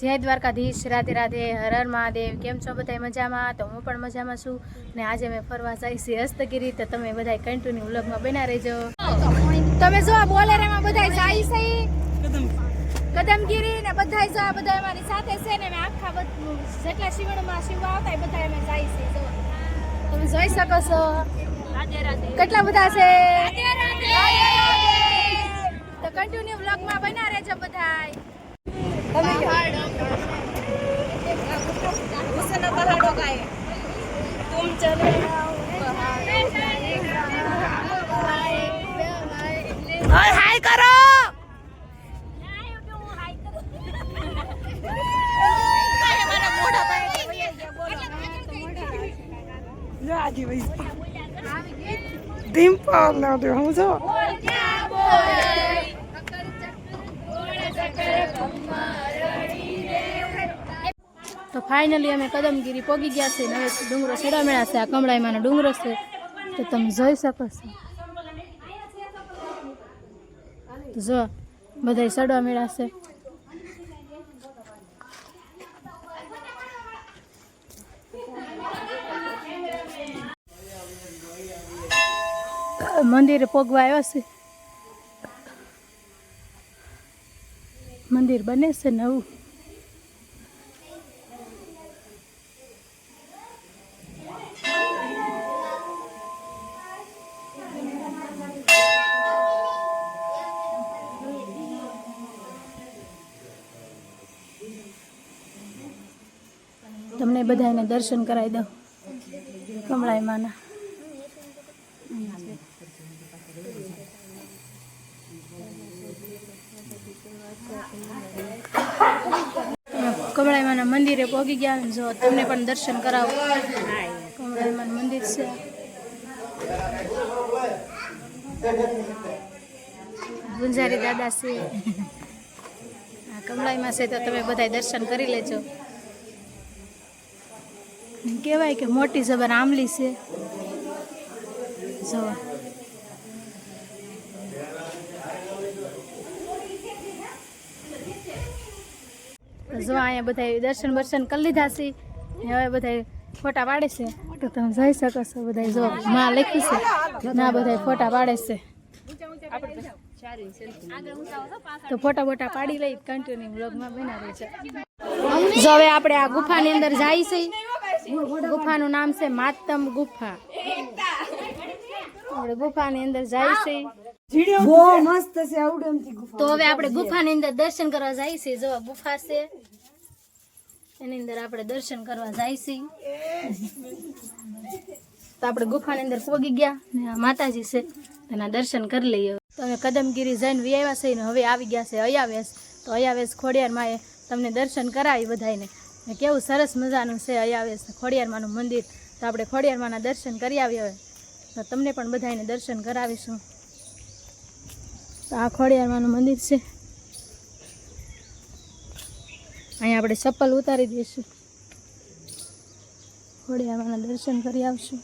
જય દ્વારકાધીશ રાધે રાધે હર હર મહાદેવ કેમ છો બધા મજામાં? તો હું પણ મજામાં છું. ને આજે મેં ફરવા જાય છે હસ્તગીરી તો તમે બધા કન્ટિન્યુ વ્લોગમાં બના રહેજો. તમે જો આ બોલેરામાં બધા જાય છે? કદમગીરી ને બધા જો આ બધા અમારી સાથે છે ને આખા જેટલા શિવણમાં શિવ આવતા એ બધા અમે જાય છે જો. તમે જોઈ શકો છો. કેટલા બધા છે? તો કન્ટિન્યુ વ્લોગમાં બના રહેજો હાય કરો! ડિમ્પલ ને બધું હું જો. તો ફાઇનલી અમે કદમગીરી પોગી ગયા છે. હવે ડુંગરો મેળા છે. આ કમળાઈમાંનો ડુંગરો છે. તો તમે જોઈ શકો છો. જો બધા સડવા મેળા છે. મંદિરે પોગવા આવ્યા છે. મંદિર બને છે નવું. તમને બધાને દર્શન કરાવી દઉં. કમળાઈ માના. કમળાઈ માના મંદિરે પહોંચી ગયા જો તમને પણ દર્શન કરાવો. કમળાઈમાનું મંદિર છે. ગુંજારી દાદા છે. કમળાઈમાં છે તો તમે બધા દર્શન કરી લેજો. કહેવાય કે મોટી જબર આંબલી છે. જો જો અહીંયા બધા દર્શન બર્શન કરી લીધા છે. હવે બધા ફોટા પાડે છે. તો તમે જઈ શકો છો બધા જો માં લખી છે. ના બધા ફોટા પાડે છે. તો ફોટા બોટા પાડી લઈ કન્ટિન્યુ બ્લોગમાં બનાવે છે. જો હવે આપણે આ ગુફાની અંદર જાય છે. ગુફાનું નામ છે માતમ ગુફા. આપણે ગુફાની અંદર જાય છે. બહુ મસ્ત છે તો હવે આપણે ગુફાની અંદર દર્શન કરવા જાય છે. જો આ ગુફા છે. એની અંદર આપણે દર્શન કરવા જઈશું તો આપણે ગુફાની અંદર પોગી ગયા ને આ માતાજી છે એના દર્શન કરી લઈએ. તો હવે કદમગીરી જઈને વી આવ્યા છે ને હવે આવી ગયા છે અયાવેશ. તો અયાવેશ ખોડિયારમાં તમને દર્શન કરાવી બધાને ને કેવું સરસ મજાનું છે અયાવેશ ખોડિયારમાંનું મંદિર. તો આપણે ખોડિયારમાંના દર્શન કરી આવીએ હવે. તો તમને પણ બધાને દર્શન કરાવીશું. તો આ ખોડિયારમાંનું મંદિર છે. અહીંયા આપણે ચપ્પલ ઉતારી દઈશું. ખોડિયારમાંના દર્શન કરી આવશું.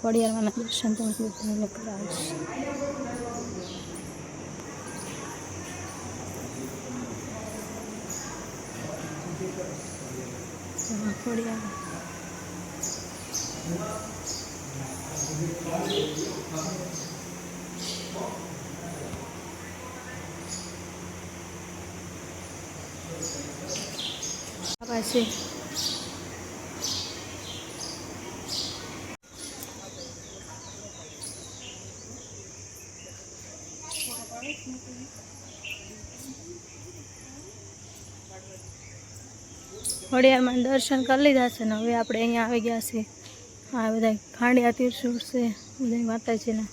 ખોડિયારમાંના દર્શન તો બધાને કરાવીશ ખોડિયાર છે. ખોડિયારમાં દર્શન કરી લીધા છે ને હવે આપણે અહીંયા આવી ગયા છીએ. આ બધા ખાંડિયા તીરસુર છે બધા માતાજીના.